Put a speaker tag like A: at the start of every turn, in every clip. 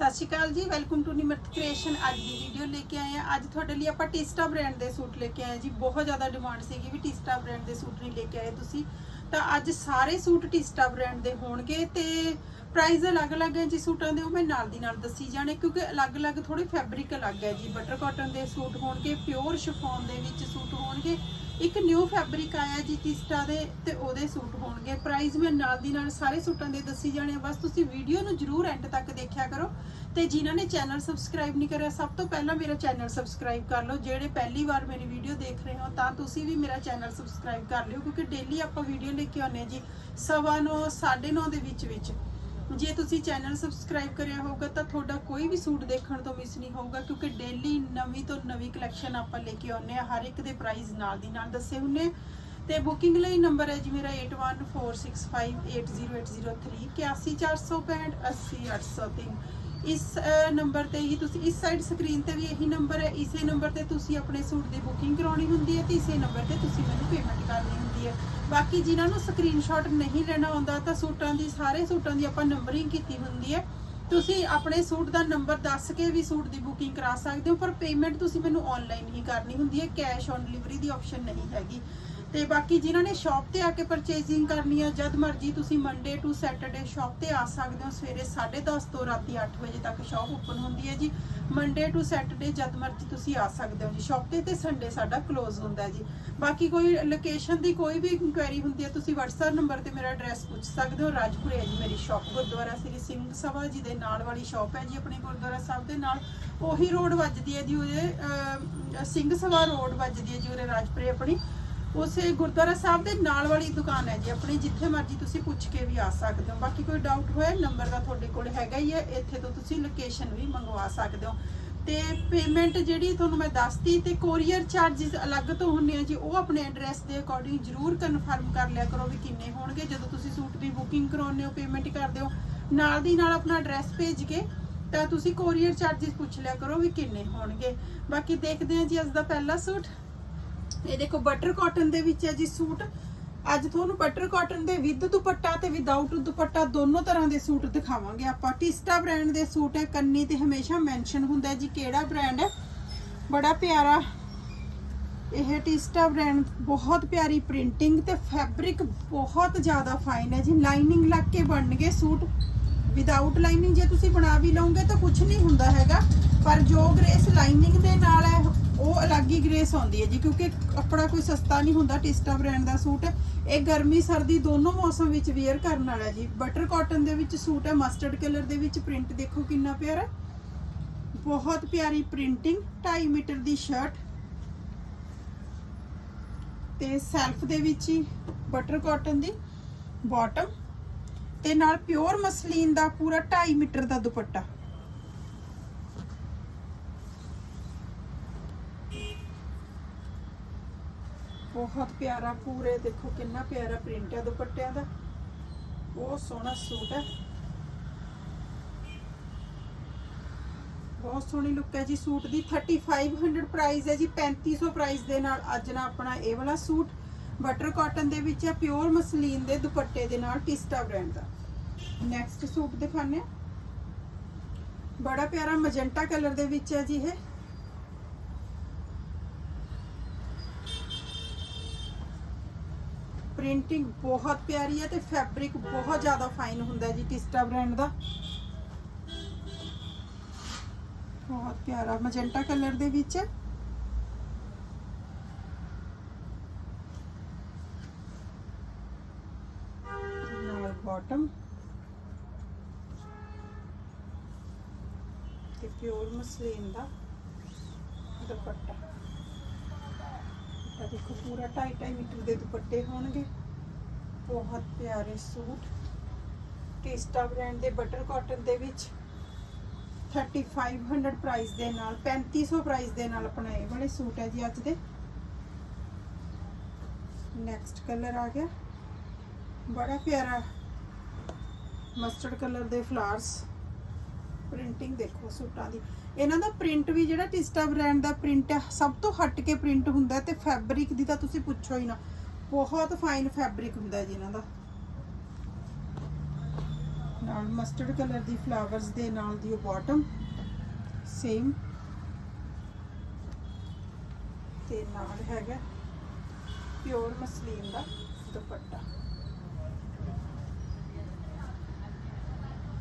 A: ਸਤਿ ਸ਼੍ਰੀ ਅਕਾਲ ਜੀ welcome to Nimrat creation ਅੱਜ ਦੀ ਵੀਡੀਓ ਲੈ ਕੇ ਆਏ ਆ ਅੱਜ ਤੁਹਾਡੇ ਲਈ ਆਪਾਂ ਟਿਸਟਾ ਬ੍ਰਾਂਡ ਦੇ ਸੂਟ ਲੈ ਕੇ ਆਏ ਜੀ। ਬਹੁਤ ਜ਼ਿਆਦਾ ਡਿਮਾਂਡ ਸੀਗੀ ਵੀ ਟਿਸਟਾ ਬ੍ਰਾਂਡ ਦੇ ਸੂਟ ਨਹੀਂ ਲੈ ਕੇ ਆਏ ਤੁਸੀਂ। ਤਾਂ ਅੱਜ ਸਾਰੇ ਸੂਟ ਟਿਸਟਾ ਬ੍ਰਾਂਡ ਦੇ ਹੋਣਗੇ ਤੇ ਪ੍ਰਾਈਸ ਅਲੱਗ-ਅਲੱਗ ਹੈ ਜੀ ਸੂਟਾਂ ਦੇ, ਉਹ ਮੈਂ ਨਾਲ ਦੀ ਨਾਲ ਦੱਸੀ ਜਾਣੇ, ਕਿਉਂਕਿ ਅਲੱਗ-ਅਲੱਗ ਥੋੜੇ ਫੈਬਰਿਕ ਅਲੱਗ ਹੈ ਜੀ। ਬਟਰ ਕਾਟਨ ਦੇ ਸੂਟ ਹੋਣਗੇ ਪਿਓਰ ਸ਼ਿਫੋਨ ਦੇ ਵਿੱਚ ਸੂਟ ਹੋਣਗੇ। ਇੱਕ ਨਿਊ ਫੈਬਰਿਕ ਆਇਆ ਜੀ ਟਿਸਟਾ ਦੇ ਤੇ ਉਹਦੇ ਸੂਟ ਹੋਣਗੇ। ਪ੍ਰਾਈਸ ਮੈਂ ਨਾਲ ਦੀ ਨਾਲ ਸਾਰੇ ਸੂਟਾਂ ਦੇ ਦੱਸੀ ਜਾਣੇ ਆ। ਬਸ ਤੁਸੀਂ ਵੀਡੀਓ ਨੂੰ ਜਰੂਰ ਐਂਡ ਤੱਕ ਦੇਖਿਆ ਕਰੋ। ਤੇ ਜਿਨ੍ਹਾਂ ਨੇ ਚੈਨਲ ਸਬਸਕ੍ਰਾਈਬ ਨਹੀਂ ਕਰਿਆ ਸਭ ਤੋਂ ਪਹਿਲਾਂ ਮੇਰਾ ਚੈਨਲ ਸਬਸਕ੍ਰਾਈਬ ਕਰ ਲਓ। ਜਿਹੜੇ ਪਹਿਲੀ ਵਾਰ ਮੇਰੀ ਵੀਡੀਓ ਦੇਖ ਰਹੇ ਹੋ ਤਾਂ ਤੁਸੀਂ ਵੀ ਮੇਰਾ ਚੈਨਲ ਸਬਸਕ੍ਰਾਈਬ ਕਰ ਲਿਓ ਕਿਉਂਕਿ ਡੇਲੀ ਆਪਾਂ ਵੀਡੀਓ ਲੈ ਕੇ ਆਉਂਦੇ ਹਾਂ ਜੀ ਸਵਾ ਨੌ, ਸਾਢੇ ਨੌ ਦੇ ਵਿੱਚ ਵਿੱਚ ਜੇ ਤੁਸੀਂ ਚੈਨਲ ਸਬਸਕ੍ਰਾਈਬ ਕਰਿਆ ਹੋਊਗਾ ਤਾਂ ਤੁਹਾਡਾ ਕੋਈ ਵੀ ਸੂਟ ਦੇਖਣ ਤੋਂ ਮਿਸ ਨਹੀਂ ਹੋਊਗਾ, ਕਿਉਂਕਿ ਡੇਲੀ ਨਵੀਂ ਤੋਂ ਨਵੀਂ ਕਲੈਕਸ਼ਨ ਆਪਾਂ ਲੈ ਕੇ ਆਉਂਦੇ ਆ ਹਰ ਇੱਕ ਦੇ ਪ੍ਰਾਈਸ ਨਾਲ ਦੀ ਨਾਲ ਦੱਸੇ ਹੁੰਨੇ ਆ। ਤੇ ਬੁਕਿੰਗ ਲਈ ਨੰਬਰ ਹੈ ਜੀ ਮੇਰਾ 8146580803 81465 80803 ਇਸ ਨੰਬਰ ਤੇ ਹੀ ਤੁਸੀਂ, ਇਸ ਸਾਈਡ ਸਕਰੀਨ ਤੇ ਵੀ ਇਹੀ ਨੰਬਰ ਹੈ, ਇਸੇ ਨੰਬਰ ਤੇ ਤੁਸੀਂ ਆਪਣੇ ਸੂਟ ਦੀ ਬੁਕਿੰਗ ਕਰਾਉਣੀ ਹੁੰਦੀ ਹੈ ਤੇ ਇਸੇ ਨੰਬਰ ਤੇ ਤੁਸੀਂ ਮੈਨੂੰ ਪੇਮੈਂਟ ਕਰਨੀ ਹੁੰਦੀ ਹੈ ਬਾਕੀ ਜਿਨ੍ਹਾਂ ਨੂੰ ਸਕਰੀਨਸ਼ਾਟ ਨਹੀਂ ਲੈਣਾ ਆਉਂਦਾ, ਤਾਂ ਸੂਟਾਂ ਦੀ, ਸਾਰੇ ਸੂਟਾਂ ਦੀ ਆਪਾਂ ਨੰਬਰਿੰਗ ਕੀਤੀ ਹੁੰਦੀ ਹੈ। ਤੁਸੀਂ ਆਪਣੇ ਸੂਟ ਦਾ ਨੰਬਰ ਦੱਸ ਕੇ ਵੀ ਸੂਟ ਦੀ ਬੁਕਿੰਗ ਕਰਾ ਸਕਦੇ ਹੋ, ਪਰ ਪੇਮੈਂਟ ਤੁਸੀਂ ਮੈਨੂੰ ਆਨਲਾਈਨ ਹੀ ਕਰਨੀ ਹੁੰਦੀ ਹੈ। ਕੈਸ਼ ਔਨ ਡਿਲੀਵਰੀ ਦੀ ਆਪਸ਼ਨ ਨਹੀਂ ਹੈਗੀ। ਤੇ ਬਾਕੀ ਜਿਨ੍ਹਾਂ ਨੇ ਸ਼ਾਪ ਤੇ ਆ ਕੇ ਪਰਚੇਜ਼ਿੰਗ ਕਰਨੀ ਹੈ ਜਦ ਮਰਜ਼ੀ ਤੁਸੀਂ ਮੰਡੇ ਟੂ ਸੈਟਰਡੇ ਸ਼ਾਪ ਤੇ ਆ ਸਕਦੇ ਹੋ। ਸਵੇਰੇ 10:30 ਤੋਂ ਰਾਤੀ 8 ਵਜੇ ਤੱਕ ਸ਼ਾਪ ਓਪਨ ਹੁੰਦੀ ਹੈ ਜੀ। ਮੰਡੇ ਟੂ ਸੈਟਰਡੇ ਜਦ ਮਰਜ਼ੀ ਤੁਸੀਂ ਆ ਸਕਦੇ ਹੋ ਜੀ। ਸ਼ਾਪ ਤੇ ਤੇ ਸੰਡੇ ਸਾਡਾ ਕਲੋਜ਼ ਹੁੰਦਾ ਹੈ ਜੀ। ਬਾਕੀ ਕੋਈ ਲੋਕੇਸ਼ਨ ਦੀ ਕੋਈ ਵੀ ਇਨਕੁਆਇਰੀ ਹੁੰਦੀ ਹੈ, ਤੁਸੀਂ WhatsApp ਨੰਬਰ ਤੇ ਮੇਰਾ ਐਡਰੈਸ ਪੁੱਛ ਸਕਦੇ ਹੋ। ਰਾਜਪੁਰੇ ਹੈ ਜੀ ਮੇਰੀ ਸ਼ਾਪ ਗੁਰਦੁਆਰਾ ਸ੍ਰੀ ਸਿੰਘ ਸਭਾ ਜੀ ਦੇ ਨਾਲ ਵਾਲੀ ਸ਼ਾਪ ਹੈ ਜੀ ਆਪਣੇ ਗੁਰਦੁਆਰਾ ਸਾਹਿਬ ਦੇ ਨਾਲ। ਉਹੀ ਰੋਡ ਵੱਜਦੀ ਹੈ ਜੀ ਉਹਦੇ ਸਿੰਘ ਸਭਾ ਰੋਡ ਵੱਜਦੀ ਹੈ ਜੀ ਉਹਦੇ ਰਾਜਪੁਰੇ ਆਪਣੀ। ਉਸੇ ਗੁਰਦੁਆਰਾ ਸਾਹਿਬ ਦੇ ਨਾਲ ਵਾਲੀ ਦੁਕਾਨ ਹੈ ਜੀ, ਆਪਣੀ ਜਿੱਥੇ ਮਰਜ਼ੀ ਤੁਸੀਂ ਪੁੱਛ ਕੇ ਵੀ ਆ ਸਕਦੇ ਹੋ। ਬਾਕੀ ਕੋਈ ਡਾਊਟ ਹੋਏ ਨੰਬਰ ਦਾ ਤੁਹਾਡੇ ਕੋਲ ਹੈਗਾ ਹੀ ਹੈ, ਇੱਥੇ ਤੋਂ ਤੁਸੀਂ ਲੋਕੇਸ਼ਨ ਵੀ ਮੰਗਵਾ ਸਕਦੇ ਹੋ। ਤੇ ਪੇਮੈਂਟ ਜਿਹੜੀ ਤੁਹਾਨੂੰ ਮੈਂ ਦੱਸਤੀ ਤੇ ਕੋਰੀਅਰ ਚਾਰजेस ਅਲੱਗ ਤੋਂ ਹੁੰਦੇ ਆ ਜੀ, ਉਹ ਆਪਣੇ ਐਡਰੈਸ ਦੇ ਅਕੋਰਡਿੰਗ ਜ਼ਰੂਰ ਕਨਫਰਮ ਕਰ ਲਿਆ ਕਰੋ ਵੀ ਕਿੰਨੇ ਹੋਣਗੇ। ਜਦੋਂ ਤੁਸੀਂ ਸੂਟ ਦੀ ਬੁਕਿੰਗ ਕਰਾਉਂਦੇ ਹੋ ਪੇਮੈਂਟ ਕਰਦੇ ਹੋ, ਨਾਲ ਦੀ ਨਾਲ ਆਪਣਾ ਐਡਰੈਸ ਭੇਜ ਕੇ ਤਾਂ ਤੁਸੀਂ ਕੋਰੀਅਰ ਚਾਰजेस ਪੁੱਛ ਲਿਆ ਕਰੋ ਵੀ ਕਿੰਨੇ ਹੋਣਗੇ। ਬਾਕੀ ਦੇਖਦੇ ਆ ਜੀ, ਅੱਜ ਦਾ ਪਹਿਲਾ ਸੂਟ। ਇਹ ਦੇਖੋ ਬਟਰ ਕਾਟਨ ਦੇ ਵਿੱਚ ਹੈ ਜੀ ਸੂਟ। ਅੱਜ ਤੁਹਾਨੂੰ ਬਟਰ ਕਾਟਨ ਦੇ ਵਿਦ ਦੁਪੱਟਾ ਤੇ ਵਿਦਆਊਟ ਦੁਪੱਟਾ ਦੋਨੋਂ ਤਰ੍ਹਾਂ ਦੇ ਸੂਟ ਦਿਖਾਵਾਂਗੇ ਆਪਾਂ। ਟਿਸਟਾ ਬ੍ਰਾਂਡ ਦੇ ਸੂਟ ਹੈ, ਕੰਨੀ ਤੇ ਹਮੇਸ਼ਾ ਮੈਂਸ਼ਨ ਹੁੰਦਾ ਜੀ ਕਿਹੜਾ ਬ੍ਰਾਂਡ ਹੈ। ਬੜਾ ਪਿਆਰਾ ਇਹ ਟਿਸਟਾ ਬ੍ਰਾਂਡ ਬਹੁਤ ਪਿਆਰੀ ਪ੍ਰਿੰਟਿੰਗ ਤੇ ਫੈਬਰਿਕ ਬਹੁਤ ਜ਼ਿਆਦਾ ਫਾਈਨ ਹੈ ਜੀ। ਲਾਈਨਿੰਗ ਲੱਗ ਕੇ ਬਣਨਗੇ ਸੂਟ। ਵਿਦਆਊਟ ਲਾਈਨਿੰਗ ਜੇ ਤੁਸੀਂ ਬਣਾ ਵੀ ਲਓਗੇ ਤਾਂ ਕੁਝ ਨਹੀਂ ਹੁੰਦਾ ਹੈਗਾ। ਪਰ ਜੋ ਗ੍ਰੇਸ ਲਾਈਨਿੰਗ ਦੇ ਨਾਲ ਹੈ ਉਹ ਅਲੱਗ ਹੀ ਗ੍ਰੇਸ ਆਉਂਦੀ ਹੈ ਜੀ, ਕਿਉਂਕਿ ਕੱਪੜਾ ਕੋਈ ਸਸਤਾ ਨਹੀਂ ਹੁੰਦਾ ਟਿਸਟਾ ਬ੍ਰਾਂਡ ਦਾ ਸੂਟ। ਇਹ ਗਰਮੀ, ਸਰਦੀ ਦੋਨੋਂ ਮੌਸਮ ਵਿੱਚ ਵੇਅਰ ਕਰਨ ਵਾਲਾ ਜੀ। ਬਟਰ ਕਾਟਨ ਦੇ ਵਿੱਚ ਸੂਟ ਹੈ ਮਸਟਰਡ ਕਲਰ ਦੇ ਵਿੱਚ ਪ੍ਰਿੰਟ ਦੇਖੋ ਕਿੰਨਾ ਪਿਆਰਾ। ਬਹੁਤ ਪਿਆਰੀ ਪ੍ਰਿੰਟਿੰਗ 2.5 ਮੀਟਰ ਦੀ ਸ਼ਰਟ ਤੇ ਸੈਲਫ ਦੇ ਵਿੱਚ ਹੀ ਬਟਰ ਕਾਟਨ ਦੀ ਬਾਟਮ ਤੇ ਨਾਲ ਪਿਓਰ ਮਸਲੀਨ ਦਾ ਪੂਰਾ 2.5 ਮੀਟਰ ਦਾ ਦੁਪੱਟਾ। ਬਹੁਤ ਪਿਆਰਾ ਪੂਰੇ, ਦੇਖੋ ਕਿੰਨਾ ਪਿਆਰਾ ਪ੍ਰਿੰਟ ਹੈ ਦੁਪੱਟਿਆਂ ਦਾ। ਬਹੁਤ ਸੋਹਣਾ ਸੂਟ ਹੈ ਬਹੁਤ ਸੋਹਣੀ ਲੁੱਕ ਹੈ ਜੀ ਸੂਟ ਦੀ। 3500 ਪ੍ਰਾਈਸ ਹੈ ਜੀ 3500 ਪ੍ਰਾਈਸ ਦੇ ਨਾਲ ਅੱਜ ਨਾ ਆਪਣਾ ਇਹ ਵਾਲਾ ਸੂਟ। ਬਟਰ ਕਾਟਨ ਦੇ ਵਿੱਚ ਹੈ ਪਿਓਰ ਮਸਲੀਨ ਦੇ ਦੁਪੱਟੇ ਦੇ ਨਾਲ ਟਿਸਟਾ ਬ੍ਰਾਂਡ ਦਾ। ਨੈਕਸਟ ਸੂਟ ਦਿਖਾਣੇ ਬੜਾ ਪਿਆਰਾ ਮਜੈਂਟਾ ਕਲਰ ਦੇ ਵਿੱਚ ਹੈ ਜੀ ਇਹ। ਪ੍ਰਿੰਟਿੰਗ ਬਹੁਤ ਪਿਆਰੀ ਹੈ ਤੇ ਫੈਬਰਿਕ ਬਹੁਤ ਜ਼ਿਆਦਾ ਫਾਈਨ ਹੁੰਦਾ ਜੀ ਟਿਸਟਾ ਬ੍ਰਾਂਡ ਦਾ। ਬਹੁਤ ਪਿਆਰਾ ਮਜੈਂਟਾ ਕਲਰ ਦੇ ਵਿੱਚ। ਨਾਲ ਬਾਟਮ ਤੇ ਪਿਓਰ ਮਸਲੀਨ ਦਾ ਦੁਪੱਟਾ। 2.5 ਮੀਟਰ ਦੇ ਦੁਪੱਟੇ ਹੋਣਗੇ। ਬਹੁਤ ਪਿਆਰੇ ਸੂਟ। ਟੇਸਟਾ ਬ੍ਰਾਂਡ ਦੇ ਬਟਰ ਕਾਟਨ ਦੇ ਵਿੱਚ 3500 ਪ੍ਰਾਈਸ ਦੇ ਨਾਲ 3500 ਪ੍ਰਾਈਸ ਦੇ ਨਾਲ ਆਪਣਾ ਇਹ ਵਾਲੇ ਸੂਟ ਹੈ ਜੀ ਅੱਜ ਦੇ। ਨੈਕਸਟ ਕਲਰ ਆ ਗਿਆ। ਬੜਾ ਪਿਆਰਾ ਮਸਟਰਡ ਕਲਰ ਦੇ ਫਲਾਰਸ ਪ੍ਰਿੰਟਿੰਗ ਦੇਖੋ ਸੂਟਾਂ ਦੀ। ਇਹਨਾਂ ਦਾ ਪ੍ਰਿੰਟ ਵੀ ਜਿਹੜਾ ਟਿਸਟਾ ਬ੍ਰਾਂਡ ਦਾ ਪ੍ਰਿੰਟ ਹੈ ਸਭ ਤੋਂ ਹਟ ਕੇ ਪ੍ਰਿੰਟ ਹੁੰਦਾ ਤੇ ਫੈਬਰਿਕ ਦੀ ਤਾਂ ਤੁਸੀਂ ਪੁੱਛੋ ਹੀ ਨਾ। ਬਹੁਤ ਫਾਈਨ ਫੈਬਰਿਕ ਹੁੰਦਾ ਜੀ ਇਹਨਾਂ ਦਾ। ਨਾਲ ਮਸਟਰਡ ਕਲਰ ਦੀ ਫਲਾਵਰਸ ਦੇ ਨਾਲ ਦੀ ਉਹ ਬਾਟਮ ਸੇਮ ਤੇ ਨਾਲ ਹੈਗਾ ਪਿਓਰ ਮਸਲੀਨ ਦਾ ਦੁਪੱਟਾ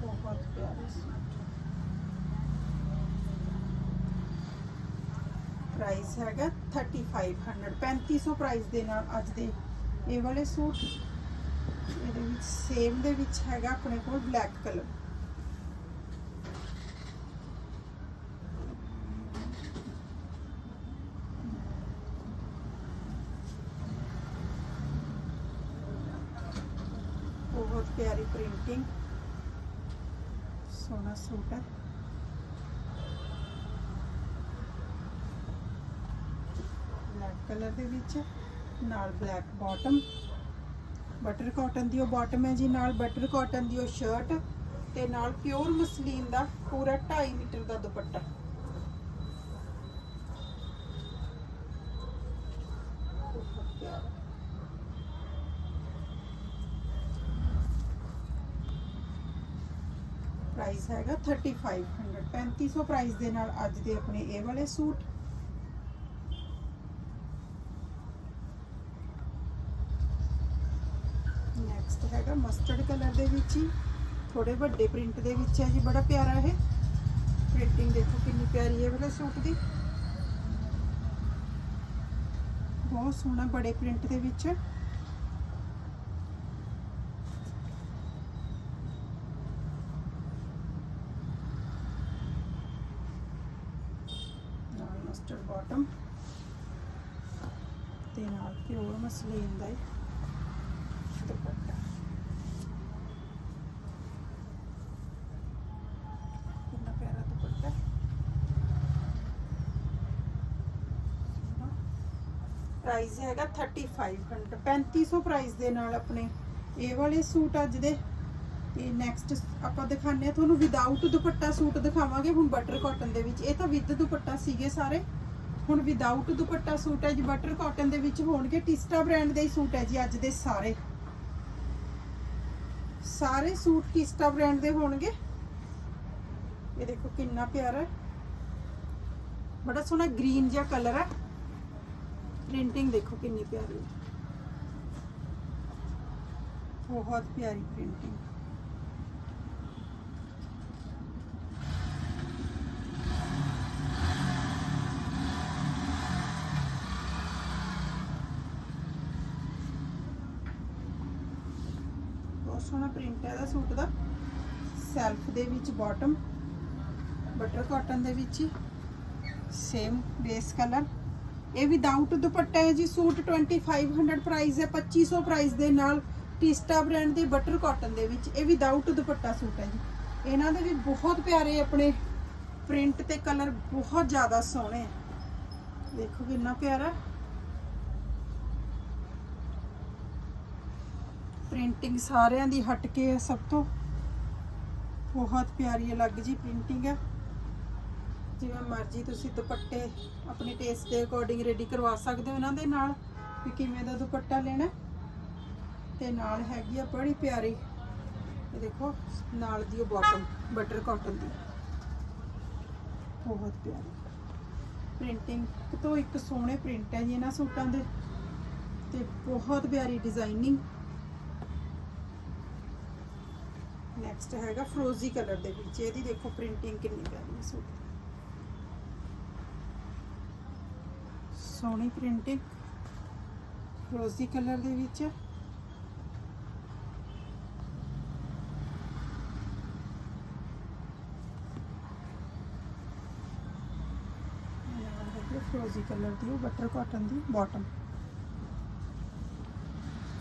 A: ਬਹੁਤ ਪਿਆਰਾ ਸੂਟ ਪ੍ਰਾਈਸ ਹੈਗਾ 3500 3500 ਪ੍ਰਾਈਸ ਦੇ ਨਾਲ ਅੱਜ ਦੇ ਇਹ ਵਾਲੇ ਸੂਟ ਇਹਦੇ ਵਿੱਚ ਸੇਮ ਦੇ ਵਿੱਚ ਹੈਗਾ ਆਪਣੇ ਕੋਲ ਬਲੈਕ ਕਲਰ ਬਹੁਤ ਪਿਆਰੀ ਪ੍ਰਿੰਟਿੰਗ ਸੋਹਣਾ ਸੂਟ ਹੈ ਬਲੈਕ ਕਲਰ ਦੇ ਵਿੱਚ, ਨਾਲ ਬਲੈਕ ਬਾਟਮ ਬਟਰ ਕਾਟਨ ਦੀ ਉਹ ਬਾਟਮ ਹੈ ਜੀ, ਨਾਲ ਬਟਰ ਕਾਟਨ ਦੀ ਉਹ ਸ਼ਰਟ ਤੇ ਨਾਲ ਪਿਓਰ ਮਸਲੀਨ ਦਾ ਪੂਰਾ 2.5 ਮੀਟਰ ਦਾ ਦੁਪੱਟਾ। ਬਹੁਤ ਪਿਆਰਾ ਪ੍ਰਾਈਸ ਹੈਗਾ 3500 3500 ਪ੍ਰਾਈਸ ਦੇ ਨਾਲ ਅੱਜ ਦੇ ਆਪਣੇ ਇਹ ਵਾਲੇ ਸੂਟ ਨੈਕਸਟ ਹੈਗਾ ਮਸਟਰਡ ਕਲਰ ਦੇ ਵਿੱਚ ਹੀ ਥੋੜੇ ਵੱਡੇ ਪ੍ਰਿੰਟ ਦੇ ਵਿੱਚ ਹੈ ਜੀ, ਬੜਾ ਪਿਆਰਾ ਇਹ। ਪ੍ਰਿੰਟਿੰਗ ਦੇਖੋ ਕਿੰਨੀ ਪਿਆਰੀ ਹੈ ਵਾਲੇ ਸੂਟ ਦੀ। ਬਹੁਤ ਸੋਹਣਾ ਬੜੇ ਪ੍ਰਿੰਟ ਦੇ ਵਿੱਚ। ਨਾਲ ਮਸਟਰਡ ਬਾਟਮ ਤੇ ਨਾਲ ਪਿਓਰ ਮਸਲੀਨ ਦਾ ਇਹ ਦੁਪੱਟਾ ਕਿੰਨਾ ਪਿਆਰਾ ਦੁਪੱਟਾ ਪ੍ਰਾਈਸ ਹੈਗਾ 3500 3500 ਪ੍ਰਾਈਸ ਦੇ ਨਾਲ ਆਪਣੇ ਇਹ ਵਾਲੇ ਸੂਟ ਅੱਜ ਦੇ। ਤੇ ਨੈਕਸਟ ਆਪਾਂ ਦਿਖਾਉਂਦੇ ਆ ਤੁਹਾਨੂੰ ਵਿਦਆਊਟ ਦੁਪੱਟਾ ਸੂਟ ਦਿਖਾਵਾਂਗੇ, ਹੁਣ ਬਟਰ ਕਾਟਨ ਦੇ ਵਿੱਚ। ਇਹ ਤਾਂ ਵਿਦ ਦੁਪੱਟਾ ਸੀਗੇ ਸਾਰੇ। ਹੁਣ ਵਿਦਆਊਟ ਦੁਪੱਟਾ ਸੂਟ ਹੈ ਜੀ ਬਟਰ ਕਾਟਨ ਦੇ ਵਿੱਚ ਹੋਣਗੇ ਟਿਸਟਾ ਬ੍ਰਾਂਡ ਦੇ ਹੀ ਸੂਟ ਹੈ ਜੀ ਅੱਜ ਦੇ ਸਾਰੇ। ਸਾਰੇ ਸੂਟ ਟਿਸਟਾ ਬ੍ਰਾਂਡ ਦੇ ਹੋਣਗੇ। ਇਹ ਦੇਖੋ ਕਿੰਨਾ ਪਿਆਰਾ ਬੜਾ ਸੋਹਣਾ ਗ੍ਰੀਨ ਜਿਹਾ ਕਲਰ ਹੈ। ਪ੍ਰਿੰਟਿੰਗ ਦੇਖੋ ਕਿੰਨੀ ਪਿਆਰੀ ਹੈ ਬਹੁਤ ਪਿਆਰੀ ਪ੍ਰਿੰਟਿੰਗ ਬਹੁਤ ਸੋਹਣਾ ਪ੍ਰਿੰਟ ਹੈ ਇਹਦਾ ਸੂਟ ਦਾ। ਸੈਲਫ ਦੇ ਵਿੱਚ ਬਾਟਮ ਬਟਰ ਕਾਟਨ ਦੇ ਵਿੱਚ ਸੇਮ ਬੇਸ ਕਲਰ ਇਹ ਵਿਦਆਊਟ ਦੁਪੱਟਾ ਹੈ ਜੀ, ਸੂਟ 2500 ਪ੍ਰਾਈਸ ਹੈ 2500 ਪ੍ਰਾਈਸ ਦੇ ਨਾਲ ਟਿਸਟਾ ਬ੍ਰਾਂਡ ਦੇ ਬਟਰ ਕਾਟਨ ਦੇ ਵਿੱਚ ਇਹ ਵਿਦਆਊਟ ਦੁਪੱਟਾ ਸੂਟ ਹੈ ਜੀ। ਇਹਨਾਂ ਦੇ ਵੀ ਬਹੁਤ ਪਿਆਰੇ ਆਪਣੇ ਪ੍ਰਿੰਟ ਤੇ ਕਲਰ ਬਹੁਤ ਜ਼ਿਆਦਾ ਸੋਹਣੇ ਆ। ਦੇਖੋ ਕਿੰਨਾ ਪਿਆਰਾ। ਪ੍ਰਿੰਟਿੰਗ ਸਾਰਿਆਂ ਦੀ ਹਟ ਕੇ ਹੈ ਸਭ ਤੋਂ। ਬਹੁਤ ਪਿਆਰੀ ਅਲੱਗ ਜੀ ਪ੍ਰਿੰਟਿੰਗ ਹੈ। ਜਿਵੇਂ ਮਰਜ਼ੀ ਤੁਸੀਂ ਦੁਪੱਟੇ ਆਪਣੇ ਟੇਸਟ ਦੇ ਅਕੋਰਡਿੰਗ ਰੈਡੀ ਕਰਵਾ ਸਕਦੇ ਹੋ ਇਹਨਾਂ ਦੇ ਨਾਲ ਵੀ ਕਿਵੇਂ ਦਾ ਦੁਪੱਟਾ ਲੈਣਾ ਹੈ। ਤੇ ਨਾਲ ਹੈਗੀ ਆ ਬੜੀ ਪਿਆਰੀ, ਇਹ ਦੇਖੋ, ਨਾਲ ਦੀ ਉਹ ਬਾਟਮ ਬਟਰ ਕਾਟਨ ਦੀ। ਬਹੁਤ ਪਿਆਰੀ। ਪ੍ਰਿੰਟਿੰਗ ਤੋਂ ਇੱਕ ਸੋਹਣੇ ਪ੍ਰਿੰਟ ਹੈ ਜੀ ਇਹਨਾਂ ਸੂਟਾਂ ਦੇ। ਤੇ ਬਹੁਤ ਪਿਆਰੀ ਡਿਜ਼ਾਈਨਿੰਗ ਨੈਕਸਟ ਹੈਗਾ ਫਰੋਜ਼ੀ ਕਲਰ ਦੇ ਵਿੱਚ। ਇਹਦੀ ਦੇਖੋ ਪ੍ਰਿੰਟਿੰਗ ਕਿੰਨੀ ਪਿਆਰੀ ਹੈ ਸੂਟ। ਸੋਹਣੀ ਪ੍ਰਿੰਟਿੰਗ ਫਰੋਜ਼ੀ ਕਲਰ ਦੇ ਵਿੱਚ। ਫਰੋਜ਼ੀ ਕਲਰ ਦੀ, ਉਹ ਬਟਰ ਕਾਟਨ ਦੀ ਬਾਟਮ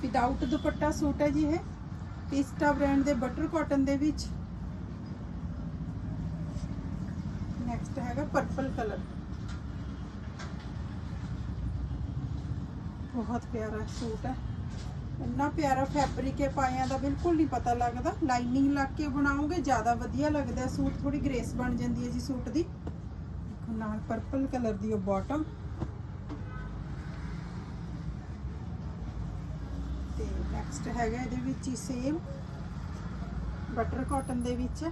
A: ਵਿਦਆਊਟ ਦੁਪੱਟਾ ਸੂਟ ਹੈ ਜੀ ਇਹ। ਟਿਸਟਾ ਬ੍ਰਾਂਡ ਦੇ ਬਟਰ ਕਾਟਨ ਦੇ ਵਿੱਚ। ਨੈਕਸਟ ਹੈਗਾ ਪਰਪਲ ਕਲਰ ਬਹੁਤ ਪਿਆਰਾ ਸੂਟ ਹੈ। ਇੰਨਾ ਪਿਆਰਾ ਫੈਬਰਿਕ ਹੈ ਪਾਇਆਂ ਦਾ ਬਿਲਕੁਲ ਨਹੀਂ ਪਤਾ ਲੱਗਦਾ। ਲਾਈਨਿੰਗ ਲਾ ਕੇ ਬਣਾਓਗੇ, ਜ਼ਿਆਦਾ ਵਧੀਆ ਲੱਗਦਾ ਸੂਟ। ਥੋੜੀ ਗ੍ਰੇਸ ਬਣ ਜਾਂਦੀ ਹੈ ਜੀ ਸੂਟ ਦੀ। ਨਾਲ ਪਰਪਲ ਕਲਰ ਦੀ ਉਹ ਬਾਟਮ ਤੇ ਨੈਕਸਟ ਹੈਗਾ ਇਹਦੇ ਵਿੱਚ ਹੀ ਸੇਮ ਬਟਰ ਕਾਟਨ ਦੇ ਵਿੱਚ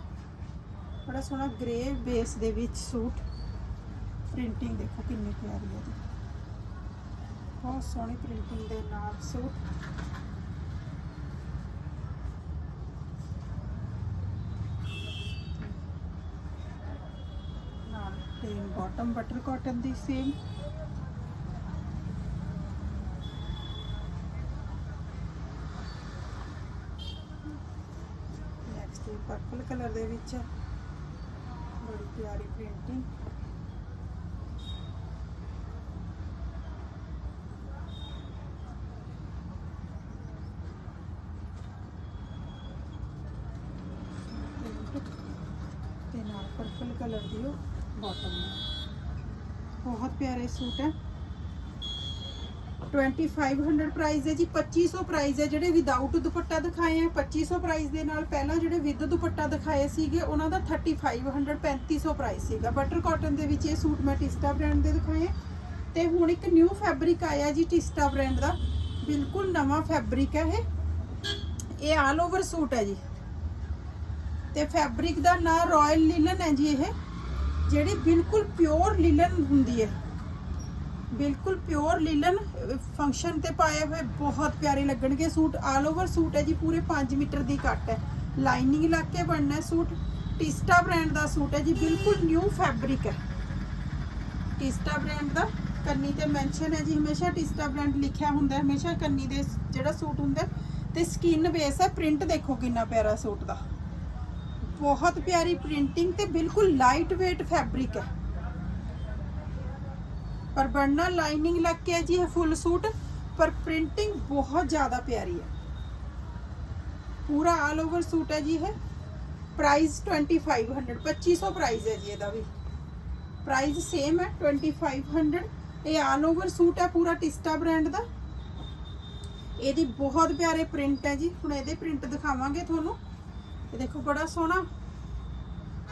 A: ਬੜਾ ਸੋਹਣਾ ਗ੍ਰੇ ਬੇਸ ਦੇ ਵਿੱਚ ਸੂਟ। ਪ੍ਰਿੰਟਿੰਗ ਦੇਖੋ ਕਿੰਨੀ ਪਿਆਰੀ ਹੈ ਜੀ ਬਹੁਤ ਸੋਹਣੀ ਪ੍ਰਿੰਟਿੰਗ ਦੇ ਨਾਲ ਸੂਟ ਨਾਲ ਪਲੇਨ ਬਾਟਮ ਬਟਰ ਕਾਟਨ ਦੀ ਸੇਮ ਨੈਕਸਟ ਇਹ ਪਰਪਲ ਕਲਰ ਦੇ ਵਿੱਚ ਹੈ। ਬੜੀ ਪਿਆਰੀ ਪ੍ਰਿੰਟਿੰਗ ਤੇ ਨਾਲ ਪਰਪਲ ਕਲਰ ਦੀ ਉਹ ਬਾਟਮ ਬਹੁਤ ਪਿਆਰੇ ਸੂਟ ਹੈ 2500 ਪ੍ਰਾਈਸ ਹੈ ਜੀ 2500 ਪ੍ਰਾਈਸ ਹੈ ਜਿਹੜੇ ਵਿਦਆਊਟ ਦੁਪੱਟਾ ਦਿਖਾਏ ਆ 2500 ਪ੍ਰਾਈਸ ਦੇ ਨਾਲ ਪਹਿਲਾਂ ਜਿਹੜੇ ਵਿਦ ਦੁਪੱਟਾ ਦਿਖਾਏ ਸੀਗੇ ਉਹਨਾਂ ਦਾ 3500 3500 ਪ੍ਰਾਈਸ ਸੀਗਾ ਬਟਰ ਕਾਟਨ ਦੇ ਵਿੱਚ ਇਹ ਸੂਟ ਮੈਂ ਟਿਸਟਾ ਬ੍ਰਾਂਡ ਦੇ ਦਿਖਾਏ ਆ। ਤੇ ਹੁਣ ਇੱਕ ਨਿਊ ਫੈਬਰਿਕ ਆਇਆ ਜੀ ਟਿਸਟਾ ਬ੍ਰਾਂਡ ਦਾ ਬਿਲਕੁਲ ਨਵਾਂ ਫੈਬਰਿਕ ਹੈ ਇਹ ਇਹ ਆਲ ਓਵਰ ਸੂਟ ਹੈ ਜੀ ਤੇ ਫੈਬਰਿਕ ਦਾ ਨਾਂ ਰਾਇਲ ਲਿਲਨ ਹੈ ਜੀ ਇਹ ਜਿਹੜੀ ਬਿਲਕੁਲ ਪਿਓਰ ਲਿਲਨ ਹੁੰਦੀ ਹੈ। ਬਿਲਕੁਲ ਪਿਓਰ ਲਿਲਨ ਫੰਕਸ਼ਨ ਤੇ ਪਾਏ ਹੋਏ ਬਹੁਤ ਪਿਆਰੇ ਲੱਗਣਗੇ ਸੂਟ। ਆਲ ਓਵਰ ਸੂਟ ਹੈ ਜੀ ਪੂਰੇ 5 ਮੀਟਰ ਦੀ ਕੱਟ ਹੈ। ਲਾਈਨਿੰਗ ਲਾ ਕੇ ਬਣਨਾ ਸੂਟ ਟਿਸਟਾ ਬ੍ਰਾਂਡ ਦਾ ਸੂਟ ਹੈ ਜੀ ਬਿਲਕੁਲ ਨਿਊ ਫੈਬਰਿਕ ਹੈ। ਟਿਸਟਾ ਬ੍ਰਾਂਡ ਦਾ ਕੰਨੀ ਤੇ ਮੈਂਸ਼ਨ ਹੈ ਜੀ ਹਮੇਸ਼ਾ ਟਿਸਟਾ ਬ੍ਰਾਂਡ ਲਿਖਿਆ ਹੁੰਦਾ ਹਮੇਸ਼ਾ ਕੰਨੀ ਦੇ ਜਿਹੜਾ ਸੂਟ ਹੁੰਦਾ ਹੈ, ਤੇ ਸਕਿਨ ਬੇਸ ਹੈ ਪ੍ਰਿੰਟ ਦੇਖੋ ਕਿੰਨਾ ਪਿਆਰਾ ਸੂਟ ਦਾ। ਬਹੁਤ ਪਿਆਰੀ ਪ੍ਰਿੰਟਿੰਗ ਤੇ ਬਿਲਕੁਲ ਲਾਈਟ weight ਫੈਬਰਿਕ ਹੈ। ਪਰ ਬਣਨਾ ਲਾਈਨਿੰਗ ਲੱਗ ਕੇ ਜੀ ਇਹ ਫੁੱਲ ਸੂਟ ਪਰ ਪ੍ਰਿੰਟਿੰਗ ਬਹੁਤ ਜ਼ਿਆਦਾ ਪਿਆਰੀ ਹੈ। ਪੂਰਾ ਆਲ ਓਵਰ ਸੂਟ ਹੈ ਜੀ ਇਹ। ਪ੍ਰਾਈਸ 2500 2500 ਪ੍ਰਾਈਸ ਹੈ ਜੀ ਇਹਦਾ ਵੀ। ਪ੍ਰਾਈਸ ਸੇਮ ਹੈ 2500 ਇਹ ਆਲ ਓਵਰ ਸੂਟ ਹੈ ਪੂਰਾ ਟਿਸਟਾ ਬ੍ਰਾਂਡ ਦਾ। ਇਹਦੀ ਬਹੁਤ ਪਿਆਰੇ ਪ੍ਰਿੰਟ ਹੈ ਜੀ। ਹੁਣ ਇਹਦੇ ਪ੍ਰਿੰਟ ਦਿਖਾਵਾਂਗੇ ਤੁਹਾਨੂੰ। ਇਹ ਦੇਖੋ ਬੜਾ ਸੋਹਣਾ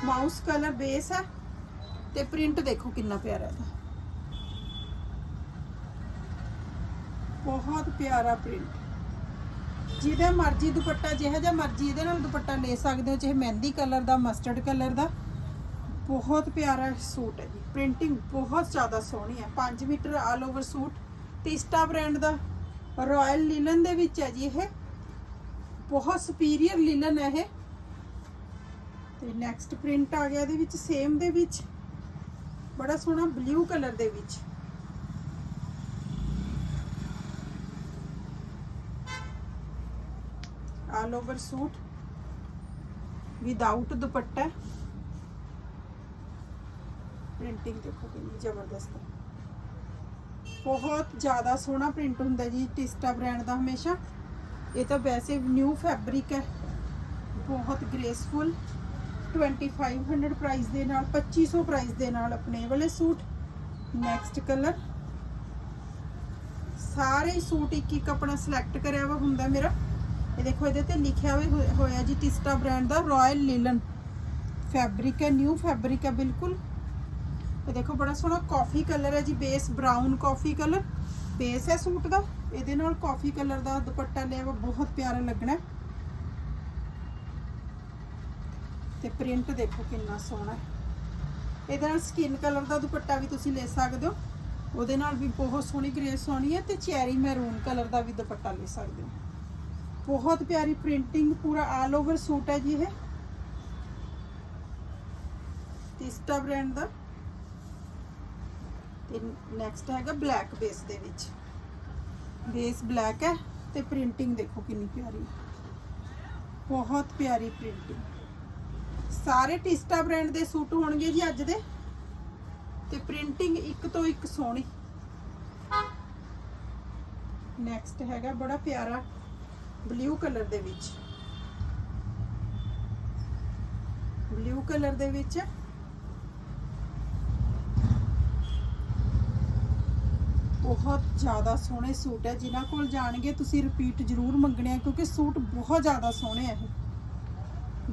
A: ਮਾਊਸ ਕਲਰ ਬੇਸ ਹੈ ਤੇ ਪ੍ਰਿੰਟ ਦੇਖੋ ਕਿੰਨਾ ਪਿਆਰਾ ਹੈ ਬਹੁਤ ਪਿਆਰਾ ਪ੍ਰਿੰਟ ਜਿਹਦਾ ਮਰਜ਼ੀ ਦੁਪੱਟਾ, ਜਿਹੋ ਜਿਹਾ ਮਰਜ਼ੀ ਇਹਦੇ ਨਾਲ ਦੁਪੱਟਾ ਲੈ ਸਕਦੇ ਹੋ, ਚਾਹੇ ਮਹਿੰਦੀ ਕਲਰ ਦਾ ਮਸਟਰਡ ਕਲਰ ਦਾ। ਬਹੁਤ ਪਿਆਰਾ ਸੂਟ ਹੈ ਜੀ। ਪ੍ਰਿੰਟਿੰਗ ਬਹੁਤ ਜ਼ਿਆਦਾ ਸੋਹਣੀ ਹੈ। 5 metre all over suit. ਟਿਸਟਾ brand ਦਾ ਰਾਇਲ ਲਿਨਨ ਦੇ ਵਿੱਚ ਹੈ ਜੀ ਇਹ। ਬਹੁਤ ਸੁਪੀਰੀਅਰ ਲਿਨਨ ਹੈ ਇਹ। ਤੇ ਨੈਕਸਟ ਪ੍ਰਿੰਟ ਆ ਗਿਆ ਇਹਦੇ ਵਿੱਚ ਸੇਮ ਦੇ ਵਿੱਚ। ਬੜਾ ਸੋਹਣਾ ਬਲੂ ਕਲਰ ਦੇ ਵਿੱਚ। ਆਲ ਓਵਰ ਸੂਟ ਵਿਦਆਊਟ ਦੁਪੱਟਾ। ਪ੍ਰਿੰਟਿੰਗ ਦੇਖੋ ਕਿੰਨੀ ਜ਼ਬਰਦਸਤ। ਹੈ ਬਹੁਤ ਜ਼ਿਆਦਾ ਸੋਹਣਾ ਪ੍ਰਿੰਟ ਹੁੰਦਾ ਜੀ ਟਿਸਟਾ ਬ੍ਰਾਂਡ ਦਾ ਹਮੇਸ਼ਾ। ਇਹ ਤਾਂ ਵੈਸੇ ਨਿਊ ਫੈਬਰਿਕ ਹੈ। ਬਹੁਤ ਗ੍ਰੇਸਫੁਲ 2500 ਪ੍ਰਾਈਸ ਦੇ ਨਾਲ 2500 ਪ੍ਰਾਈਸ ਦੇ ਨਾਲ ਆਪਣੇ ਇਹ ਵਾਲੇ ਸੂਟ। ਨੈਕਸਟ ਕਲਰ ਸਾਰੇ ਸੂਟ ਇੱਕ ਇੱਕ ਆਪਣਾ ਸਿਲੈਕਟ ਕਰਿਆ ਵਾ ਹੁੰਦਾ ਮੇਰਾ। ਇਹ ਦੇਖੋ, ਇਹਦੇ ਤੇ ਲਿਖਿਆ ਹੋਇਆ ਹੋਇਆ ਜੀ ਟਿਸਟਾ ਬ੍ਰਾਂਡ ਦਾ ਰਾਇਲ ਲਿਲਨ ਫੈਬਰਿਕ ਹੈ ਨਿਊ ਫੈਬਰਿਕ ਹੈ, ਬਿਲਕੁਲ। ਇਹ ਦੇਖੋ, ਬੜਾ ਸੋਹਣਾ ਕਾਫੀ ਕਲਰ ਹੈ ਜੀ base brown coffee colour base ਹੈ ਸੂਟ ਦਾ। ਇਹਦੇ ਨਾਲ ਕਾਫੀ ਕਲਰ ਦਾ ਦੁਪੱਟਾ ਲਿਆ ਵਾ, ਬਹੁਤ ਪਿਆਰਾ ਲੱਗਣਾ ਹੈ। ਤੇ ਪ੍ਰਿੰਟ ਦੇਖੋ ਕਿੰਨਾ ਸੋਹਣਾ ਇਹਦੇ ਨਾਲ ਸਕਿਨ ਕਲਰ ਦਾ ਦੁਪੱਟਾ ਵੀ ਤੁਸੀਂ ਲੈ ਸਕਦੇ ਹੋ। ਉਹਦੇ ਨਾਲ ਵੀ ਬਹੁਤ ਸੋਹਣੀ ਗ੍ਰੇਸ ਸੋਹਣੀ ਹੈ ਤੇ ਚੈਰੀ ਮੈਰੂਨ ਕਲਰ ਦਾ ਵੀ ਦੁਪੱਟਾ ਲੈ ਸਕਦੇ ਹੋ। ਬਹੁਤ ਪਿਆਰੀ ਪ੍ਰਿੰਟਿੰਗ ਪੂਰਾ ਆਲ ਓਵਰ ਸੂਟ ਹੈ ਜੀ ਇਹ। ਤੀਸਰਾ ਬ੍ਰਾਂਡ ਦਾ। ਤੇ ਨੈਕਸਟ ਹੈਗਾ ਬਲੈਕ ਬੇਸ ਦੇ ਵਿੱਚ। ਬੇਸ ਬਲੈਕ ਹੈ ਤੇ ਪ੍ਰਿੰਟਿੰਗ ਦੇਖੋ ਕਿੰਨੀ ਪਿਆਰੀ ਬਹੁਤ ਪਿਆਰੀ ਪ੍ਰਿੰਟਿੰਗ ਸਾਰੇ ਟਿਸਟਾ ਬ੍ਰਾਂਡ ਦੇ ਸੂਟ ਹੋਣਗੇ ਜੀ ਅੱਜ ਦੇ। ਤੇ ਪ੍ਰਿੰਟਿੰਗ ਇੱਕ ਤੋਂ ਇੱਕ ਸੋਹਣੀ। ਨੈਕਸਟ ਹੈਗਾ ਬੜਾ ਪਿਆਰਾ ਬਲੂ ਕਲਰ ਦੇ ਵਿੱਚ। ਬਲੂ ਕਲਰ ਦੇ ਵਿੱਚ ਬਹੁਤ ਜ਼ਿਆਦਾ ਸੋਹਣੇ ਸੂਟ ਹੈ। ਜਿਨ੍ਹਾਂ ਕੋਲ ਜਾਣਗੇ, ਤੁਸੀਂ ਰਿਪੀਟ ਜ਼ਰੂਰ ਮੰਗਣੇ ਆ, ਕਿਉਂਕਿ ਸੂਟ ਬਹੁਤ ਜ਼ਿਆਦਾ ਸੋਹਣੇ ਆ ਇਹ।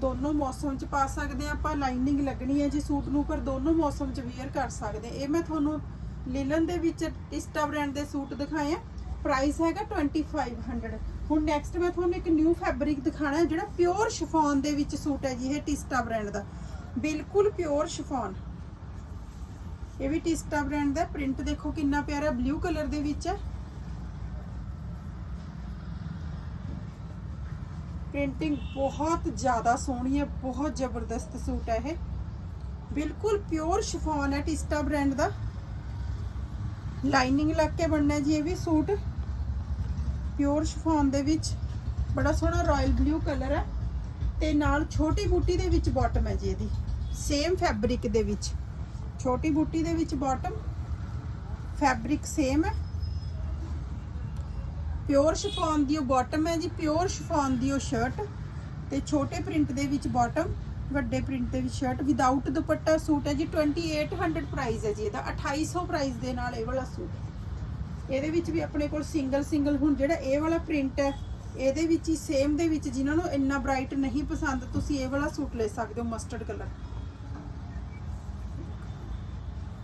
A: ਦੋਨੋਂ ਮੌਸਮ 'ਚ ਪਾ ਸਕਦੇ ਆ ਆਪਾਂ ਲਾਈਨਿੰਗ ਲੱਗਣੀ ਹੈ ਜੀ ਸੂਟ ਨੂੰ, ਪਰ ਦੋਨੋਂ ਮੌਸਮ 'ਚ ਵੇਅਰ ਕਰ ਸਕਦੇ ਇਹ ਮੈਂ ਤੁਹਾਨੂੰ ਲਿਲਨ ਦੇ ਵਿੱਚ ਟਿਸਟਾ ਬ੍ਰਾਂਡ ਦੇ ਸੂਟ ਦਿਖਾਏ ਆ। ਪ੍ਰਾਈਸ ਹੈਗਾ 2500 ਹੁਣ ਨੈਕਸਟ ਮੈਂ ਤੁਹਾਨੂੰ ਇੱਕ ਨਿਊ ਫੈਬਰਿਕ ਦਿਖਾਣਾ ਜਿਹੜਾ ਪਿਓਰ ਸ਼ਿਫੋਨ ਦੇ ਵਿੱਚ ਸੂਟ ਹੈ ਜੀ, ਇਹ ਟਿਸਟਾ ਬ੍ਰਾਂਡ ਦਾ। ਬਿਲਕੁਲ ਪਿਓਰ ਸ਼ਿਫੋਨ ਇਹ ਵੀ ਟਿਸਟਾ ਬ੍ਰਾਂਡ ਦਾ ਪ੍ਰਿੰਟ ਦੇਖੋ ਕਿੰਨਾ ਪਿਆਰਾ ਬਲੂ ਕਲਰ ਦੇ ਵਿੱਚ ਹੈ। ਪੇਂਟਿੰਗ ਬਹੁਤ ਜ਼ਿਆਦਾ ਸੋਹਣੀ ਹੈ, ਬਹੁਤ ਜ਼ਬਰਦਸਤ ਸੂਟ ਹੈ ਇਹ। ਬਿਲਕੁਲ ਪਿਓਰ ਸ਼ਿਫੋਨ ਹੈ, ਟਿਸਟਾ ਬ੍ਰਾਂਡ ਦਾ। ਲਾਈਨਿੰਗ ਲੱਗ ਕੇ ਬਣਨਾ ਜੀ ਇਹ ਵੀ ਸੂਟ। ਪਿਓਰ ਸ਼ਿਫੋਨ ਦੇ ਵਿੱਚ। ਬੜਾ ਸੋਹਣਾ ਰਾਇਲ ਬਲੂ ਕਲਰ ਹੈ। ਤੇ ਨਾਲ ਛੋਟੀ ਬੂਟੀ ਦੇ ਵਿੱਚ ਬਾਟਮ ਹੈ ਜੀ ਇਹਦੀ। ਸੇਮ ਫੈਬਰਿਕ ਦੇ ਵਿੱਚ। ਛੋਟੀ ਬੂਟੀ ਦੇ ਵਿੱਚ ਬਾਟਮ ਫੈਬਰਿਕ ਸੇਮ ਹੈ। ਪਿਓਰ ਸ਼ਿਫੋਨ ਦੀ ਉਹ ਬਾਟਮ ਹੈ ਜੀ, ਪਿਓਰ ਸ਼ਿਫੋਨ ਦੀ ਉਹ ਸ਼ਰਟ ਤੇ ਛੋਟੇ ਪ੍ਰਿੰਟ ਦੇ ਵਿੱਚ ਬਾਟਮ ਵੱਡੇ ਪ੍ਰਿੰਟ ਦੇ ਵਿੱਚ ਸ਼ਰਟ ਵਿਦਆਊਟ ਦੁਪੱਟਾ ਸੂਟ ਹੈ ਜੀ 2800 ਪ੍ਰਾਈਸ ਹੈ ਜੀ ਇਹਦਾ 2800 ਪ੍ਰਾਈਸ ਦੇ ਨਾਲ ਇਹ ਵਾਲਾ ਸੂਟ। ਇਹਦੇ ਵਿੱਚ ਵੀ ਆਪਣੇ ਕੋਲ ਸਿੰਗਲ ਸਿੰਗਲ ਹੁਣ ਜਿਹੜਾ ਇਹ ਵਾਲਾ ਪ੍ਰਿੰਟ ਹੈ, ਇਹਦੇ ਵਿੱਚ ਹੀ ਸੇਮ ਦੇ ਵਿੱਚ ਜਿਨ੍ਹਾਂ ਨੂੰ ਇੰਨਾ ਬ੍ਰਾਈਟ ਨਹੀਂ ਪਸੰਦ, ਤੁਸੀਂ ਇਹ ਵਾਲਾ ਸੂਟ ਲੈ ਸਕਦੇ ਹੋ ਮਸਟਰਡ ਕਲਰ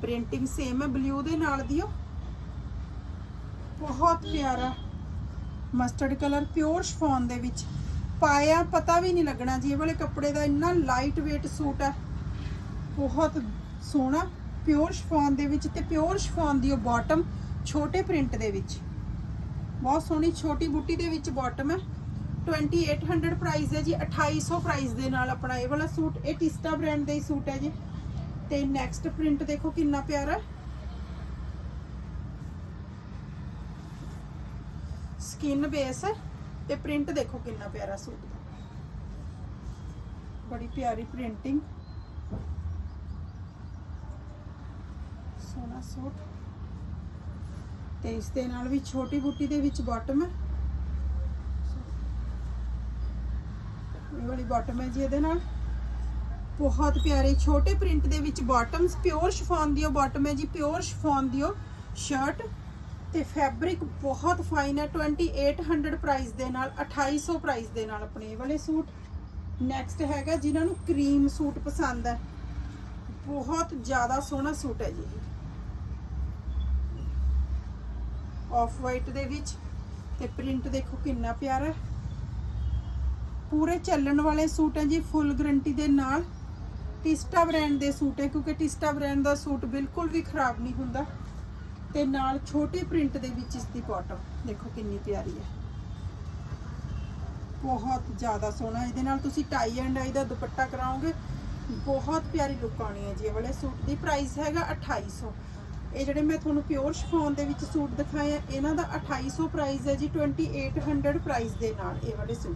A: ਪ੍ਰਿੰਟਿੰਗ ਸੇਮ ਹੈ ਬਲੂ ਦੇ ਨਾਲ ਦੀ ਉਹ। ਬਹੁਤ ਪਿਆਰਾ। ਮਸਟਰਡ ਕਲਰ ਪਿਓਰ ਸ਼ਫੋਨ ਦੇ ਵਿੱਚ। ਪਾਇਆ ਪਤਾ ਵੀ ਨਹੀਂ ਲੱਗਣਾ ਜੀ, ਇਹ ਵਾਲੇ ਕੱਪੜੇ ਦਾ ਇੰਨਾ ਲਾਈਟ weight ਸੂਟ ਹੈ। ਬਹੁਤ ਸੋਹਣਾ, ਪਿਓਰ ਸ਼ਫੋਨ ਦੇ ਵਿੱਚ ਤੇ ਪਿਓਰ ਸ਼ਫੋਨ ਦੀ ਉਹ ਬਾਟਮ ਛੋਟੇ ਪ੍ਰਿੰਟ ਦੇ ਵਿੱਚ। ਬਹੁਤ ਸੋਹਣੀ ਛੋਟੀ ਬੂਟੀ ਦੇ ਵਿੱਚ ਬਾਟਮ ਹੈ। 2800 ਪ੍ਰਾਈਸ ਹੈ ਜੀ 2800 ਪ੍ਰਾਈਸ ਦੇ ਨਾਲ ਆਪਣਾ ਇਹ ਵਾਲਾ ਸੂਟ, ਇਹ ਟਿਸਟਾ ਬ੍ਰਾਂਡ ਦਾ ਹੀ ਸੂਟ ਹੈ ਜੀ। ਤੇ ਨੈਕਸਟ ਪ੍ਰਿੰਟ ਦੇਖੋ ਕਿੰਨਾ ਪਿਆਰਾ ਸਕਿਨ ਬੇਸ ਤੇ ਪ੍ਰਿੰਟ ਦੇਖੋ ਕਿੰਨਾ ਪਿਆਰਾ ਸੂਟ ਦਾ। ਬੜੀ ਪਿਆਰੀ ਪ੍ਰਿੰਟਿੰਗ ਸੋਹਣਾ ਸੂਟ। ਤੇ ਇਸ ਦੇ ਨਾਲ ਵੀ ਛੋਟੀ ਬੂਟੀ ਦੇ ਵਿੱਚ ਬਾਟਮ ਹੈ। ਇਹ ਵਾਲੀ ਬਾਟਮ ਹੈ ਜੀ ਇਹਦੇ ਨਾਲ। ਬਹੁਤ ਪਿਆਰੇ ਛੋਟੇ ਪ੍ਰਿੰਟ ਦੇ ਵਿੱਚ ਬਾਟਮਸ ਪਿਓਰ ਸ਼ਿਫੋਨ ਦੀ ਉਹ ਬਾਟਮ ਹੈ ਜੀ ਪਿਓਰ ਸ਼ਿਫੋਨ ਦੀ ਸ਼ਰਟ ਤੇ ਫੈਬਰਿਕ ਬਹੁਤ ਫਾਈਨ ਹੈ। 2800 ਪ੍ਰਾਈਸ ਦੇ ਨਾਲ 2800 ਪ੍ਰਾਈਸ ਦੇ ਨਾਲ ਆਪਣੇ ਇਹ ਵਾਲੇ ਸੂਟ। ਨੈਕਸਟ ਹੈਗਾ ਜਿਨ੍ਹਾਂ ਨੂੰ ਕਰੀਮ ਸੂਟ ਪਸੰਦ ਹੈ। ਬਹੁਤ ਜ਼ਿਆਦਾ ਸੋਹਣਾ ਸੂਟ ਹੈ ਜੀ ਆਫ ਵਾਈਟ ਦੇ ਵਿੱਚ ਤੇ ਪ੍ਰਿੰਟ ਦੇਖੋ ਕਿੰਨਾ ਪਿਆਰਾ ਪੂਰੇ ਚੱਲਣ ਵਾਲੇ ਸੂਟ ਹੈ ਜੀ ਫੁੱਲ ਗਰੰਟੀ ਦੇ ਨਾਲ। ਟਿਸਟਾ ਬ੍ਰਾਂਡ ਦੇ ਸੂਟ ਹੈ, ਕਿਉਂਕਿ ਟਿਸਟਾ ਬ੍ਰਾਂਡ ਦਾ ਸੂਟ ਬਿਲਕੁਲ ਵੀ ਖਰਾਬ ਨਹੀਂ ਹੁੰਦਾ। ਤੇ ਨਾਲ ਛੋਟੇ ਪ੍ਰਿੰਟ ਦੇ ਵਿੱਚ ਇਸ ਦੀ ਬਾਟਮ ਦੇਖੋ ਕਿੰਨੀ ਪਿਆਰੀ ਹੈ। ਬਹੁਤ ਜ਼ਿਆਦਾ ਸੋਹਣਾ ਇਹਦੇ ਨਾਲ ਤੁਸੀਂ ਟਾਈ ਐਂਡ ਆਈ ਦਾ ਦੁਪੱਟਾ ਕਰਾਓਗੇ। ਬਹੁਤ ਪਿਆਰੀ ਲੁੱਕ ਆਣੀ ਹੈ ਜੀ ਇਹ ਵਾਲੇ ਸੂਟ ਦੀ। ਪ੍ਰਾਈਸ ਹੈਗਾ 2800 ਇਹ ਜਿਹੜੇ ਮੈਂ ਤੁਹਾਨੂੰ ਪਿਓਰ ਸ਼ਿਫੋਨ ਦੇ ਵਿੱਚ ਸੂਟ ਦਿਖਾਏ ਆ, ਇਹਨਾਂ ਦਾ 2800 ਪ੍ਰਾਈਸ ਹੈ ਜੀ। 2800 ਪ੍ਰਾਈਸ ਦੇ ਨਾਲ ਇਹ ਵਾਲੇ ਸੂਟ।